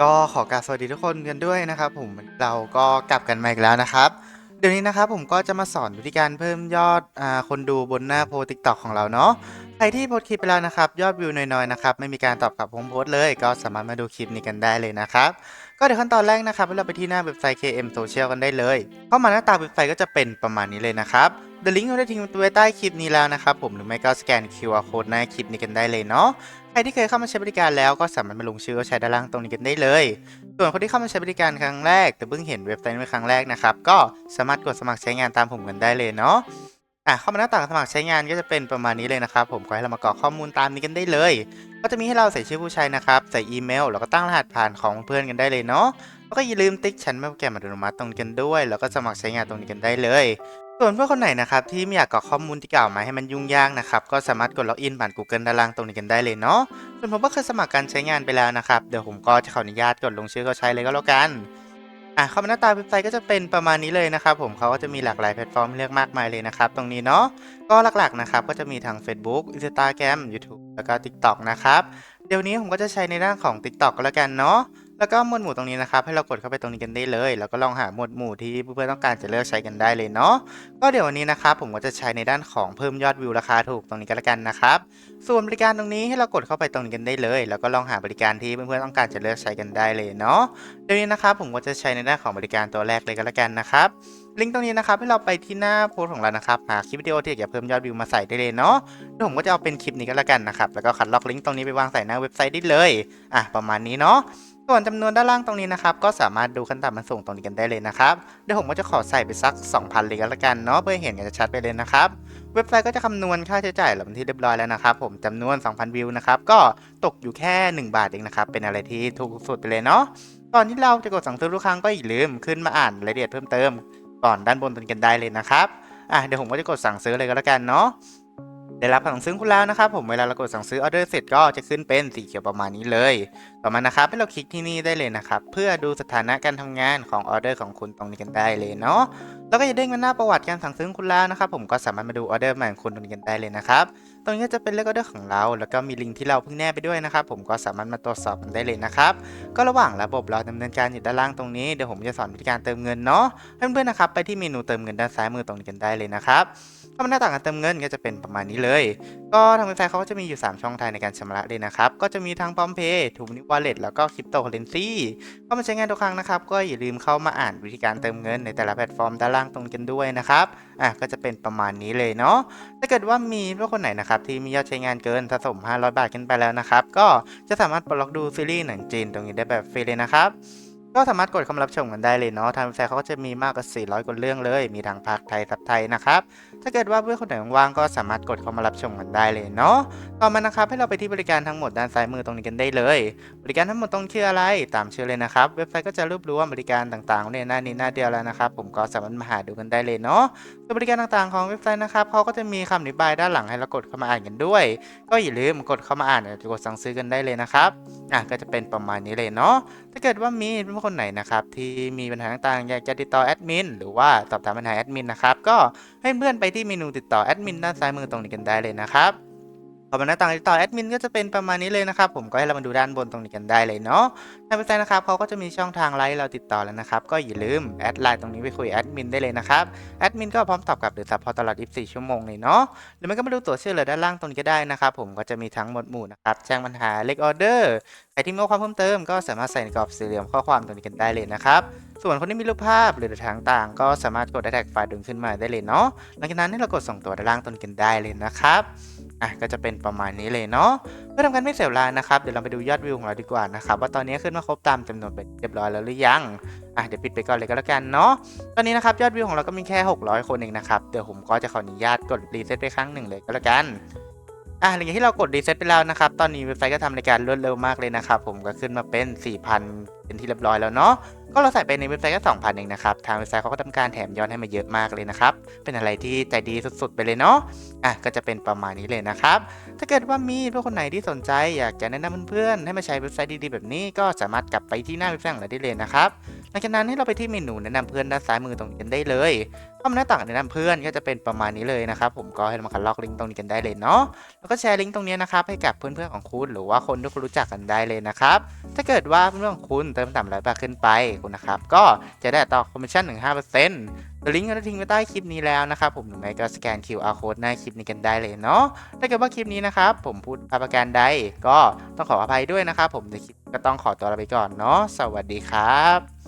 ก็ขอกราบสวัสดีทุกคนกันด้วยนะครับ ผมเราก็กลับกันมาอีกแล้วนะครับ เดี๋ยวนี้นะครับผมก็จะมาสอนวิธีการเพิ่มยอดอคนดูบนหน้าโพสติ๊กต็อกของเราเนาะใครที่โพสต์คลิปไปแล้วนะครับ ยอดวิวน้อยๆนะครับไม่มีการตอบกลับผมโพสต์เลย ก็สามารถมาดูคลิปนี้กันได้เลยนะครับ ก็เดี๋ยวขั้นตอนแรกนะครับเราไปที่หน้าเว็บไซต์ KM Social กันได้เลยเข้ามาหน้าตาเว็บไซต์ก็จะเป็นประมาณนี้เลยนะครับ เดลิงก์เราได้ทิ้งไว้ใต้คลิปนี้แล้วนะครับผมหรือไม่ก็สแกน QR code หน้าคลิปนี้กันได้เลยเนาะใครที่เคยเข้ามาใช้บริการแล้วก็สามารถมาลงชื่อก็ใช้ด้านล่างตรงนี้กันได้เลย ส่วนคนที่เข้ามาใช้บริการครั้งแรก แต่เพิ่งเห็นเว็บไซต์เป็นครั้งแรกนะครับก็สามารถกดสมัครใช้งานตามผมกันได้เลยเนาะอะเข้ามาหน้าต่างสมัครใช้งานก็จะเป็นประมาณนี้เลยนะครับผมก็ให้เรามากรอกข้อมูลตามนี้กันได้เลย ก็จะมีให้เราใส่ชื่อผู้ใช้นะครับใส่อีเมล แล้วก็ตั้งรหัสผ่านของเพื่อนกันได้เลยเนาะแล้วก็อย่าลืมติ๊กชั้นแม่แกมอัตโนมัติตรงนี้กันด้วย แล้วก็สมัครใช้งานตรงนี้กันได้เลยส่วนเพื่อนคนไหนนะครับที่ไม่อยากกรอกข้อมูลที่เก่ามาให้มันยุ่งยากนะครับก็สามารถกดล็อกอินผ่าน Google ด้านล่างตรงนี้กันได้เลยเนาะส่วนผมก็เคยสมัครการใช้งานไปแล้วนะครับเดี๋ยวผมก็จะขออนุญาตกดลงชื่อเขาใช้เลยก็แล้วกันอะเข้ามาหน้าตาเว็บไซต์ก็จะเป็นประมาณนี้เลยนะครับผมเขาก็จะมีหลากหลายแพลตฟอร์มเลือกมากมายเลยนะครับตรงนี้เนาะก็หลักๆนะครับก็จะมีทั้ง Facebook Instagram YouTube แล้วก็ TikTok นะครับเดี๋ยวนี้ผมก็จะใช้ในด้านของ TikTok ก็แล้วกันเนาะ แล้วก็หมวดหมู่ตรงนี้นะครับ ให้เรากดเข้าไปตรงนี้กันได้เลย แล้วก็ลองหาหมวดหมู่ที่เพื่อนๆต้องการจะเลือกใช้กันได้เลยเนาะก็เดี๋ยววันนี้นะครับผมก็จะใช้ในด้านของเพิ่มยอดวิวราคาถูกตรงนี้กันแล้วกันนะครับส่วนบริการตรงนี้ให้เรากดเข้าไปตรงนี้กันได้เลย แล้วก็ลองหาบริการที่เพื่อนๆต้องการจะเลือกใช้กันได้เลยเนาะเดี๋ยวนี้นะครับผมก็จะใช้ในด้านของบริการตัวแรกเลยก็แล้วกันนะครับลิงก์ตรงนี้นะครับให้เราไปที่หน้าโพสของเรานะครับหาคลิปวิดีโอที่อยากจะเพิ่มยอดวิวมาใส่ได้เลยเนาะเดี๋ยวผมก็จะเอาเป็นคลิปนี้ก็แล้วกันนะครับแล้วก็คัดลอกลิงก์ตรงนี้ไปวางใส่หน้าเว็บไซต์ได้เลยอะประมาณนี้เนาะ ส่วนจำนวนด้านล่างตรงนี้นะครับ ก็สามารถดูขั้นต่ำมันส่งตรงนี้กันได้เลยนะครับ เดี๋ยวผมก็จะขอใส่ไปสัก 2,000 เลยก็แล้วกันเนาะเพื่อเห็นกันชัดไปเลยนะครับ เว็บไซต์ก็จะคำนวณค่าใช้จ่ายเราเป็นที่เรียบร้อยแล้วนะครับ ผมจำนวน 2,000 วิวนะครับ ก็ตกอยู่แค่ 1 บาทเองนะครับ เป็นอะไรที่ถูกสุดไปเลยเนาะก่อนที่เราจะกดสั่งซื้อทุกครั้งก็อย่าลืมขึ้นมาอ่านรายละเอียดเพิ่มเติมก่อนด้านบนตรงนี้กันได้เลยนะครับ อะเดี๋ยวผมก็จะกดสั่งซื้อเลยก็แล้วกันเนาะ ได้รับสั่งซื้อคุณแล้วนะครับผมเวลาเรากดสั่งซื้อออเดอร์เสร็จก็จะขึ้นเป็นสีเขียวประมาณนี้เลย ต่อมานะครับให้เราคลิกที่นี่ได้เลยนะครับ เพื่อดูสถานะการทำงานของออเดอร์ของคุณตรงนี้กันได้เลยเนาะแล้วก็จะเด้งมาหน้าประวัติการสั่งซื้อคุณแล้วนะครับผมก็สามารถมาดูออเดอร์ใหม่ของคุณตรงนี้กันได้เลยนะครับตรงนี้จะเป็นเลขออเดอร์ของเรา แล้วก็มีลิงก์ที่เราเพิ่งแนบไปด้วยนะครับผมก็สามารถมาตรวจสอบกันได้เลยนะครับก็ระหว่างระบบเราดำเนินการอยู่ด้านล่างตรงนี้เดี๋ยวผมจะสอนวิธีการเติมเงินเนาะเพื่อนๆนะครับไปที่เมนูเติมเงินด้านซ้ายมือตรงนี้กันได้เลยนะครับ ก็มาหน้าต่างการเติมเงินก็จะเป็นประมาณนี้เลย ก็ทางเว็บไซต์เขาก็จะมีอยู่ 3 ช่องทางในการชำระเลยนะครับ ก็จะมีทั้งพร้อมเพย์ทูมินิวอลเล็ตแล้วก็คริปโตเคอเรนซีเข้ามาใช้งานทุกครั้งนะครับ ก็อย่าลืมเข้ามาอ่านวิธีการเติมเงินในแต่ละแพลตฟอร์มด้านล่างตรงกันด้วยนะครับ อะก็จะเป็นประมาณนี้เลยเนาะ ถ้าเกิดว่ามีเพื่อนคนไหนนะครับที่มียอดใช้งานเกินสะสม 500 บาทขึ้นไปแล้วนะครับ ก็จะสามารถปลดล็อกดูซีรีส์หนังจีนตรงนี้ได้แบบฟรีเลยนะครับ ก็สามารถกดเข้ามารับชมกันได้เลยเนาะทางเว็บไซต์เขาก็จะมีมากกว่า 400 กว่าเรื่องเลย มีทั้งภาคไทยซับไทยนะครับ ถ้าเกิดว่าเพื่อนคนไหนว่างๆก็สามารถกดเข้ามารับชมกันได้เลยเนาะ ต่อมานะครับให้เราไปที่บริการทั้งหมดด้านซ้ายมือตรงนี้กันได้เลย บริการทั้งหมดตรงชื่ออะไร ตามชื่อเลยนะครับ เว็บไซต์ก็จะรวบรวมบริการต่างๆในหน้านี้หน้าเดียวแล้วนะครับ ผมก็สามารถมาหาดูกันได้เลยเนาะส่วนบริการต่างๆของเว็บไซต์นะครับเขาก็จะมีคำอธิบายด้านหลังให้เรากดเข้ามาอ่านกันด้วย ก็อย่าลืมกดเข้ามาอ่านกดสั่งซื้อกันได้เลยนะครับ อะก็จะเป็นประมาณนี้เลยเนาะถ้าเกิดว่ามีเพื่อนคนไหนนะครับที่มีปัญหาต่างๆอยากจะติดต่อแอดมินหรือว่าสอบถามปัญหาแอดมินนะครับก็ให้เพื่อนไปที่เมนูติดต่อแอดมินด้านซ้ายมือตรงนี้กันได้เลยนะครับ พอมาหน้าต่างติดต่อแอดมินก็จะเป็นประมาณนี้เลยนะครับ ผมก็ให้เรามาดูด้านบนตรงนี้กันได้เลยเนาะทางเว็บไซต์นะครับเขาก็จะมีช่องทางไลน์เราติดต่อแล้วนะครับ ก็อย่าลืมแอดไลน์ตรงนี้ไปคุยแอดมินได้เลยนะครับ แอดมินก็พร้อมตอบกลับหรือซัพพอร์ตตลอด 24 ชั่วโมงเลยเนาะ หรือไม่ก็มาดูตัวช่วยเหลือด้านล่างตรงนี้ก็ได้นะครับผมก็จะมีทั้งหมดหมู่นะครับ แจ้งปัญหา เล็กออเดอร์ ใครที่มีข้อความเพิ่มเติมก็สามารถใส่ในกรอบสี่เหลี่ยมข้อความตรงนี้กันได้เลยนะครับส่วนคนที่มีรูปภาพหรือทางต่างก็สามารถกดแท็กไฟล์ดึงขึ้นมาได้เลยเนาะ หลังจากนั้นให้เรากดส่งตัวด้านล่างตรงนี้กันได้เลยนะครับ อะก็จะเป็นประมาณนี้เลยเนาะเพื่อทำการไม่เสียเวลานะครับเดี๋ยวเราไปดูยอดวิวของเราดีกว่านะครับว่าตอนนี้ขึ้นมาครบตามจำนวนเปเรียบร้อยแล้วหรือยังอะเดี๋ยวปิดไปก่อนเลยก็แล้วกันเนาะตอนนี้นะครับยอดวิวของเราก็มีแค่ 600 คนเองนะครับเดี๋ยวผมก็จะขออนุญาตกดรีเซ็ตไปครั้งหนึ่งเลยก็แล้วกัน อะหลังจากที่เรากดรีเซ็ตไปแล้วนะครับ ตอนนี้เว็บไซต์ก็ทำในการรวดเร็วมากเลยนะครับ ผมก็ขึ้นมาเป็น 4,000 เป็นที่เรียบร้อยแล้วเนาะ ก็เราใส่ไปในเว็บไซต์ก็ 2,000เองนะครับ ทางเว็บไซต์เขาก็ทำการแถมย้อนให้มาเยอะมากเลยนะครับ เป็นอะไรที่ใจดีสุดๆ ไปเลยเนาะ อะก็จะเป็นประมาณนี้เลยนะครับ ถ้าเกิดว่ามีเพื่อนคนไหนที่สนใจอยากจะแนะนำเพื่อนๆให้มาใช้เว็บไซต์ดีๆแบบนี้ก็สามารถกลับไปที่หน้าเว็บไซต์ของเราได้เลยนะครับ หลังจากนั้นให้เราไปที่เมนูแนะนำเพื่อนด้านซ้ายมือตรงนี้กันได้เลยเข้ามาหน้าต่างแนะนำเพื่อนก็จะเป็นประมาณนี้เลยนะครับผมก็ให้เรามาคัดลอกลิงก์ตรงนี้กันได้เลยเนาะแล้วก็แชร์ลิงก์ตรงนี้นะครับให้กับเพื่อนๆของคุณหรือว่าคนที่คุณรู้จักกันได้เลยนะครับถ้าเกิดว่าเพื่อนๆของคุณเติมต่ำร้อยบาทขึ้นไปคุณนะครับก็จะได้ต่อคอมมิชชั่นถึง5%ลิงก์ก็จะทิ้งไว้ใต้คลิปนี้แล้วนะครับผมหรือไม่ก็สแกน QR code หน้าคลิปนี้กันได้เลยเนาะถ้าเกิดว่าคลิปนี้นะครับผมพูดพาประการใดก็ต้องขออภัยด้วยนะครับผมในคลิปก็ต้องขอตัวลาไปก่อนเนาะสวัสดีครับ